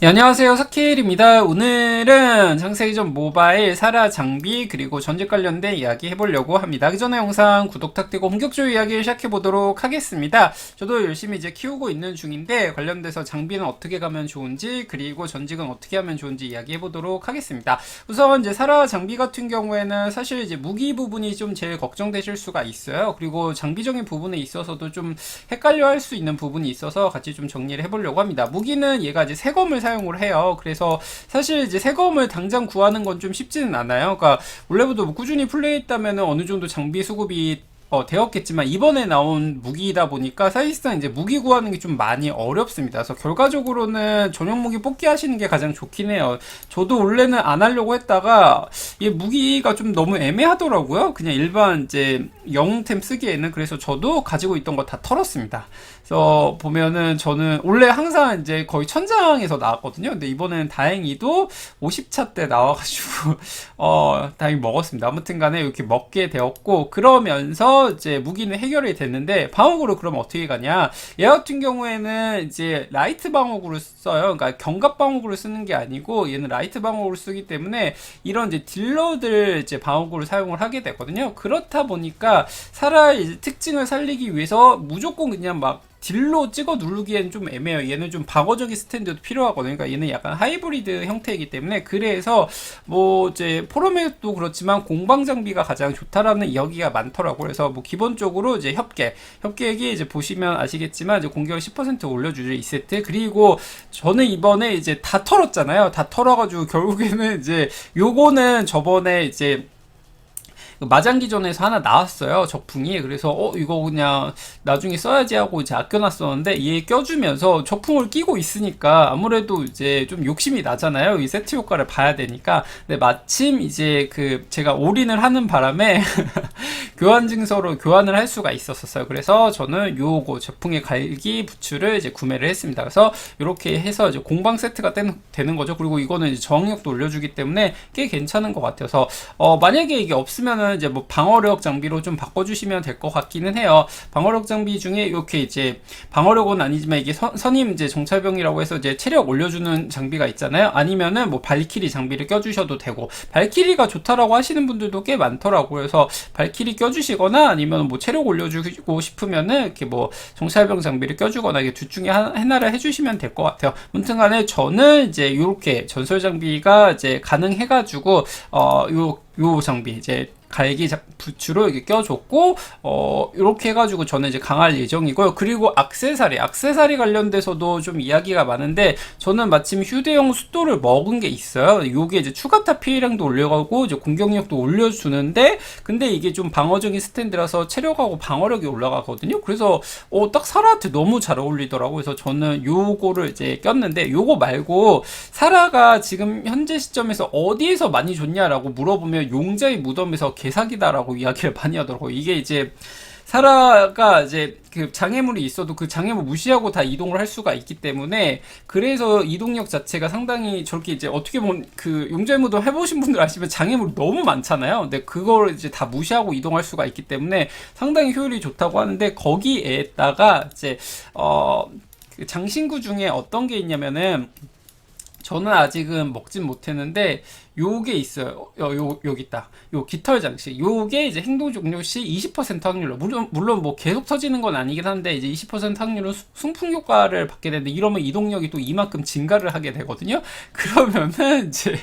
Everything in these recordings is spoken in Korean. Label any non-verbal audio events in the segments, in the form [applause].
네, 안녕하세요. 사키엘입니다. 오늘은 장세기전 모바일 사라 장비 그리고 전직 관련된 이야기 해보려고 합니다. 그 전에 영상 구독 탁되고 본격적으로 이야기 시작해보도록 하겠습니다. 저도 열심히 이제 키우고 있는 중인데 관련돼서 장비는 어떻게 가면 좋은지 그리고 전직은 어떻게 하면 좋은지 이야기 해보도록 하겠습니다. 우선 이제 사라 장비 같은 경우에는 사실 이제 무기 부분이 좀 제일 걱정되실 수가 있어요. 그리고 장비적인 부분에 있어서도 좀 헷갈려 할 수 있는 부분이 있어서 같이 좀 정리를 해보려고 합니다. 무기는 얘가 이제 새검을 사용을 해요. 그래서 사실 이제 새검을 당장 구하는 건 좀 쉽지는 않아요. 그러니까 원래부터 뭐 꾸준히 플레이했다면 어느 정도 장비 수급이 어, 되었겠지만 이번에 나온 무기이다 보니까 사실상 이제 무기 구하는 게 좀 많이 어렵습니다. 그래서 결과적으로는 전용 무기 뽑기 하시는 게 가장 좋긴 해요. 저도 원래는 안 하려고 했다가 이 무기가 좀 너무 애매하더라고요. 그냥 일반 이제 영웅템 쓰기에는 그래서 저도 가지고 있던 거 다 털었습니다. 그래서 보면은 저는 원래 항상 이제 거의 천장에서 나왔거든요. 근데 이번에는 다행히도 50차 때 나와가지고 [laughs] 어 다행히 먹었습니다. 아무튼간에 이렇게 먹게 되었고 그러면서 이제 무기는 해결이 됐는데 방어구로 그럼 어떻게 가냐? 얘 같은 경우에는 이제 라이트 방어구를 써요. 그러니까 경갑 방어구를 쓰는 게 아니고 얘는 라이트 방어구를 쓰기 때문에 이런 이제 딜러들 이제 방어구를 사용을 하게 되거든요. 그렇다 보니까 사라 특징을 살리기 위해서 무조건 그냥 막 딜로 찍어 누르기엔 좀 애매해요. 얘는 좀 방어적인 스탠드도 필요하거든요. 그러니까 얘는 약간 하이브리드 형태이기 때문에 그래서 뭐 이제 포럼에도 그렇지만 공방 장비가 가장 좋다라는 이야기가 많더라고요. 그래서 뭐 기본적으로 이제 협계, 협계액이 이제 보시면 아시겠지만 이제 공격을 10% 올려주죠 이 세트. 그리고 저는 이번에 이제 다 털었잖아요. 다 털어가지고 [laughs] 결국에는 이제 요거는 저번에 이제 그 마장기전에서 하나 나왔어요 적풍이. 그래서 어 이거 그냥 나중에 써야지 하고 이제 아껴놨었는데 얘 껴주면서 적풍을 끼고 있으니까 아무래도 이제 좀 욕심이 나잖아요 이 세트 효과를 봐야 되니까. 근데 마침 이제 그 제가 올인을 하는 바람에 [laughs] 교환 증서로 교환을 할 수가 있었었어요. 그래서 저는 요거 적풍의 갈기 부츠를 이제 구매를 했습니다. 그래서 이렇게 해서 이제 공방 세트가 되는 거죠. 그리고 이거는 이제 저항력도 올려주기 때문에 꽤 괜찮은 것 같아서 어 만약에 이게 없으면은 거는 이제 뭐 방어력 장비로 좀 바꿔주시면 될 것 같기는 해요. 방어력 장비 중에 이렇게 이제 방어력은 아니지만 이게 선, 선임 이제 정찰병이라고 해서 이제 체력 올려주는 장비가 있잖아요. 아니면은 뭐 발키리 장비를 껴주셔도 되고 발키리가 좋다라고 하시는 분들도 꽤 많더라고요. 그래서 발키리 껴주시거나 아니면 뭐 체력 올려주고 싶으면은 이렇게 뭐 정찰병 장비를 껴주거나 이게 둘 중에 하나를 해주시면 될 것 같아요. 아무튼간에 저는 이제 이렇게 전설 장비가 이제 가능해가지고 어요 요 장비 이제 갈기 부츠로 이렇게 껴줬고 어 이렇게 해가지고 저는 이제 강할 예정이고요. 그리고 악세사리, 악세사리 관련돼서도 좀 이야기가 많은데 저는 마침 휴대용 숫도를 먹은 게 있어요. 요게 이제 추가타 피해량도 올려가고 이제 공격력도 올려주는데 근데 이게 좀 방어적인 스탠드라서 체력하고 방어력이 올라가거든요. 그래서 어, 딱 사라한테 너무 잘 어울리더라고. 그래서 저는 요거를 이제 꼈는데 요거 말고 사라가 지금 현재 시점에서 어디에서 많이 좋냐라고 물어보면 용자의 무덤에서 개사기다라고 이야기를 많이 하더라고요. 이게 이제 사라가 이제 그 장애물이 있어도 그 장애물 무시하고 다 이동을 할 수가 있기 때문에 그래서 이동력 자체가 상당히 저렇게 이제 어떻게 보면 그 용절무도 해보신 분들 아시면 장애물이 너무 많잖아요. 근데 그걸 이제 다 무시하고 이동할 수가 있기 때문에 상당히 효율이 좋다고 하는데 거기에다가 이제 어그 장신구 중에 어떤 게 있냐면은 저는 아직은 먹진 못했는데 요게 있어요. 요, 요, 여기 있다. 요 깃털 장식. 요게 이제 행동 종료 시 20% 확률로. 물론, 물론 뭐 계속 터지는 건 아니긴 한데, 이제 20% 확률로 순풍 효과를 받게 되는데, 이러면 이동력이 또 이만큼 증가를 하게 되거든요? [laughs] 그러면은 이제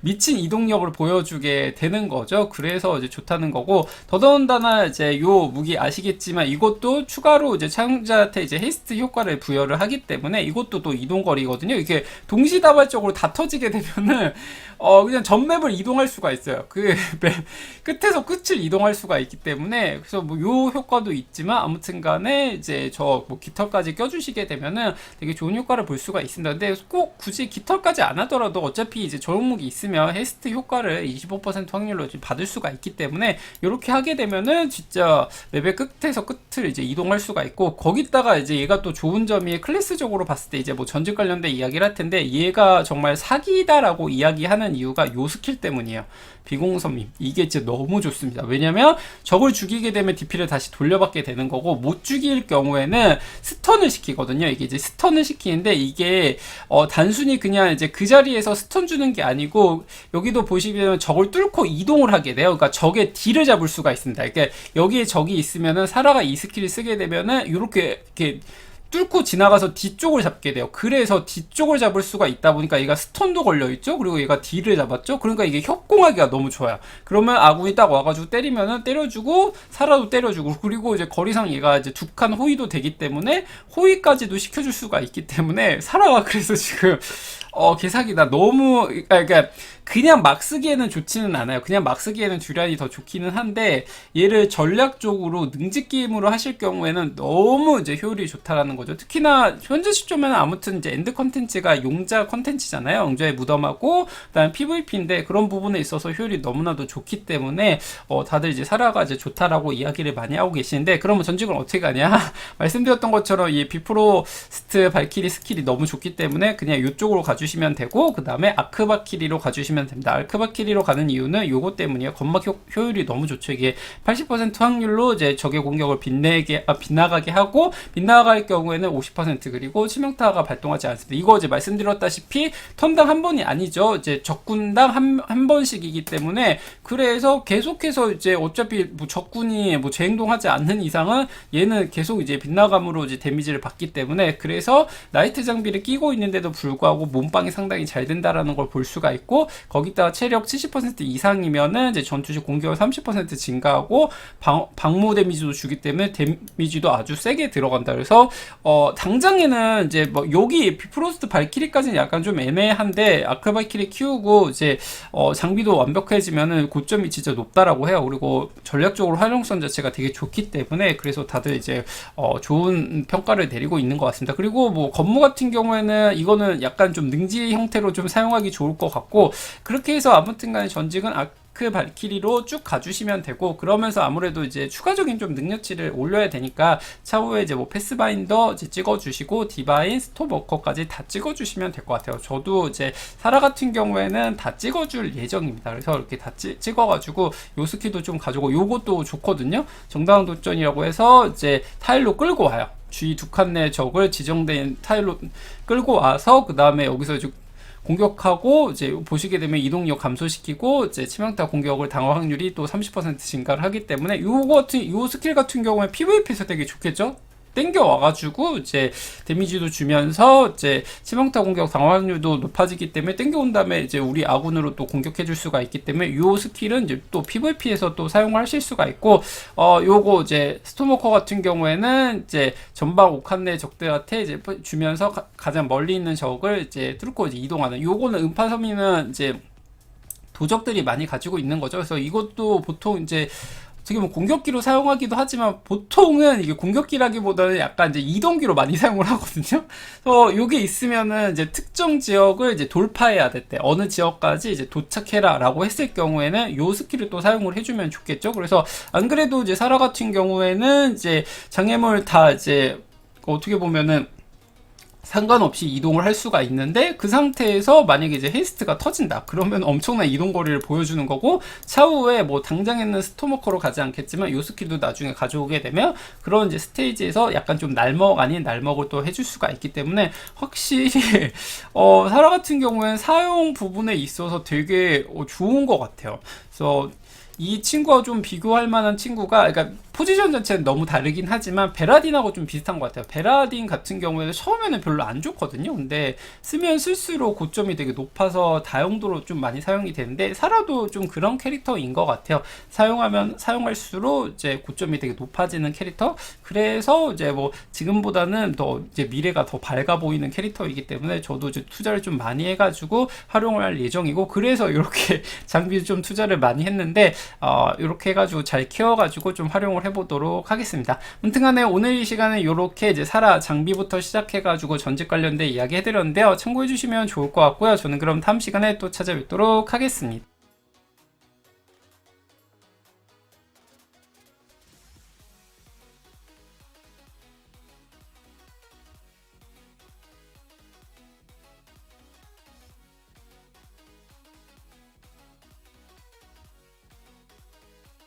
미친 이동력을 보여주게 되는 거죠. 그래서 이제 좋다는 거고, 더더군다나 이제 요 무기 아시겠지만, 이것도 추가로 이제 사용자한테 이제 헤이스트 효과를 부여를 하기 때문에, 이것도 또 이동거리거든요. 이게 동시다발적으로 다 터지게 되면은, 어, 그냥 전맵을 이동할 수가 있어요. 그 [laughs] 끝에서 끝을 이동할 수가 있기 때문에 그래서 뭐 요 효과도 있지만 아무튼간에 이제 저 뭐 깃털까지 껴주시게 되면은 되게 좋은 효과를 볼 수가 있습니다. 근데 꼭 굳이 깃털까지 안 하더라도 어차피 이제 저목이 있으면 헤스트 효과를 25% 확률로 받을 수가 있기 때문에 이렇게 하게 되면은 진짜 맵의 끝에서 끝을 이제 이동할 수가 있고 거기다가 이제 얘가 또 좋은 점이 클래스적으로 봤을 때 이제 뭐 전직 관련된 이야기를 할 텐데 얘가 정말 사기다라고 이야기하는 이유가 요 스킬 때문이에요. 비공섬임 이게 진짜 너무 좋습니다. 왜냐면 적을 죽이게 되면 DP를 다시 돌려받게 되는 거고 못 죽일 경우에는 스턴을 시키거든요. 이게 이제 스턴을 시키는데 이게 어 단순히 그냥 이제 그 자리에서 스턴 주는 게 아니고 여기도 보시면 적을 뚫고 이동을 하게 돼요. 그러니까 적의 딜을 잡을 수가 있습니다. 그러니까 여기에 적이 있으면은 사라가 이 스킬을 쓰게 되면은 이렇게 이렇게 뚫고 지나가서 뒤쪽을 잡게 돼요. 그래서 뒤쪽을 잡을 수가 있다 보니까 얘가 스턴도 걸려있죠? 그리고 얘가 딜을 잡았죠? 그러니까 이게 협공하기가 너무 좋아요. 그러면 아군이 딱 와가지고 때리면은 때려주고, 살아도 때려주고, 그리고 이제 거리상 얘가 이제 두 칸 호위도 되기 때문에 호위까지도 시켜줄 수가 있기 때문에 살아가 그래서 지금 어, 개사기다. 너무, 아, 그러니까, 그냥 막 쓰기에는 좋지는 않아요. 그냥 막 쓰기에는 듀란이 더 좋기는 한데, 얘를 전략적으로 능지 게임으로 하실 경우에는 너무 이제 효율이 좋다라는 거죠. 특히나, 현재 시점에는 아무튼 이제 엔드 컨텐츠가 용자 컨텐츠잖아요. 용자의 무덤하고, 그 다음 PVP인데, 그런 부분에 있어서 효율이 너무나도 좋기 때문에, 어, 다들 이제 사라가 이제 좋다라고 이야기를 많이 하고 계시는데, 그러면 전직을 어떻게 가냐? [laughs] 말씀드렸던 것처럼 이 비프로스트 발키리 스킬이 너무 좋기 때문에, 그냥 이쪽으로 가주 가주시면 되고 그 다음에 아크바키리로 가주시면 됩니다. 아크바키리로 가는 이유는 요거 때문이에요. 건막 효, 효율이 너무 좋죠. 이게 80% 확률로 이제 적의 공격을 빛내게 아, 빗나가게 하고 빗나갈 경우에는 50% 그리고 치명타가 발동하지 않습니다. 이거 이제 말씀드렸다시피 턴당 한 번이 아니죠. 이제 적군당 한, 한 번씩이기 때문에 그래서 계속해서 이제 어차피 뭐 적군이 뭐 재행동하지 않는 이상은 얘는 계속 이제 빗나감으로 이제 데미지를 받기 때문에 그래서 나이트 장비를 끼고 있는데도 불구하고 몸 몸빵이 상당히 잘 된다라는 걸 볼 수가 있고 거기다가 체력 70% 이상이면은 이제 전투시 공격을 30% 증가하고 방, 방무 데미지도 주기 때문에 데미지도 아주 세게 들어간다. 그래서 어 당장에는 이제 뭐 여기 비프로스트 발키리까지는 약간 좀 애매한데 아크 발키리 키우고 이제 어 장비도 완벽해지면은 고점이 진짜 높다라고 해요. 그리고 전략적으로 활용성 자체가 되게 좋기 때문에 그래서 다들 이제 어 좋은 평가를 내리고 있는 것 같습니다. 그리고 뭐 건무 같은 경우에는 이거는 약간 좀 능지 형태로 좀 사용하기 좋을 것 같고 그렇게 해서 아무튼 간에 전직은 아크 발키리로 쭉 가주시면 되고 그러면서 아무래도 이제 추가적인 좀 능력치를 올려야 되니까 차후에 이제 뭐 패스바인더 이제 찍어주시고 디바인 스톱워커까지 다 찍어주시면 될 것 같아요. 저도 이제 사라 같은 경우에는 다 찍어줄 예정입니다. 그래서 이렇게 다 찌, 찍어가지고 요 스킬도 좀 가지고 요것도 좋거든요. 정당한 도전이라고 해서 이제 타일로 끌고 와요. G 두 칸 내 적을 지정된 타일로 끌고 와서 그 다음에 여기서 이제 공격하고 이제 보시게 되면 이동력 감소시키고 이제 치명타 공격을 당할 확률이 또 30% 증가를 하기 때문에 요 같은 요 스킬 같은 경우에 PVP에서 되게 좋겠죠? 땡겨 와가지고 이제 데미지도 주면서 이제 치명타 공격 당황률도 높아지기 때문에 땡겨 온 다음에 이제 우리 아군으로 또 공격해 줄 수가 있기 때문에 이 스킬은 이제 또 PVP에서 또 사용하실 수가 있고 어 요거 이제 스토머커 같은 경우에는 이제 전방 오칸네 적들한테 이제 주면서 가, 장 멀리 있는 적을 이제 뚫고 이제 이동하는 요거는 음파 섬이는 이제 도적들이 많이 가지고 있는 거죠. 그래서 이것도 보통 이제 어떻게 보면 공격기로 사용하기도 하지만 보통은 이게 공격기라기보다는 약간 이제 이동기로 많이 [laughs] 사용을 하거든요. 그래서 이게 있으면은 이제 특정 지역을 이제 돌파해야 될 때 어느 지역까지 이제 도착해라라고 했을 경우에는 요 스킬을 또 사용을 해주면 좋겠죠. 그래서 안 그래도 이제 사라 같은 경우에는 이제 장애물 다 이제 어떻게 보면은 상관없이 이동을 할 수가 있는데 그 상태에서 만약에 이제 헤이스트가 터진다 그러면 엄청난 이동 거리를 보여주는 거고 차후에 뭐 당장에는 스토머커로 가지 않겠지만 요 스킬도 나중에 가져오게 되면 그런 이제 스테이지에서 약간 좀 날먹 아닌 날먹을 또 해줄 수가 있기 때문에 확실히 [laughs] 어 사라 같은 경우에는 사용 부분에 있어서 되게 어, 좋은 것 같아요. 그래서 이 친구와 좀 비교할 만한 친구가 그러니까 포지션 자체는 너무 다르긴 하지만 베라딘하고 좀 비슷한 것 같아요. 베라딘 같은 경우에는 처음에는 별로 안 좋거든요. 근데 쓰면 쓸수록 고점이 되게 높아서 다용도로 좀 많이 사용이 되는데 사라도 좀 그런 캐릭터인 것 같아요. 사용하면 사용할수록 이제 고점이 되게 높아지는 캐릭터. 그래서 이제 뭐 지금보다는 더 이제 미래가 더 밝아 보이는 캐릭터이기 때문에 저도 이제 투자를 좀 많이 해가지고 활용을 할 예정이고 그래서 이렇게 [laughs] 장비 좀 투자를 많이 했는데 어 이렇게 해가지고 잘 키워가지고 좀 활용을 해보도록 하겠습니다. 아무튼간에 오늘 이 시간에 이렇게 이제 사라 장비부터 시작해가지고 전직 관련된 이야기 해드렸는데요. 참고해주시면 좋을 것 같고요. 저는 그럼 다음 시간에 또 찾아뵙도록 하겠습니다.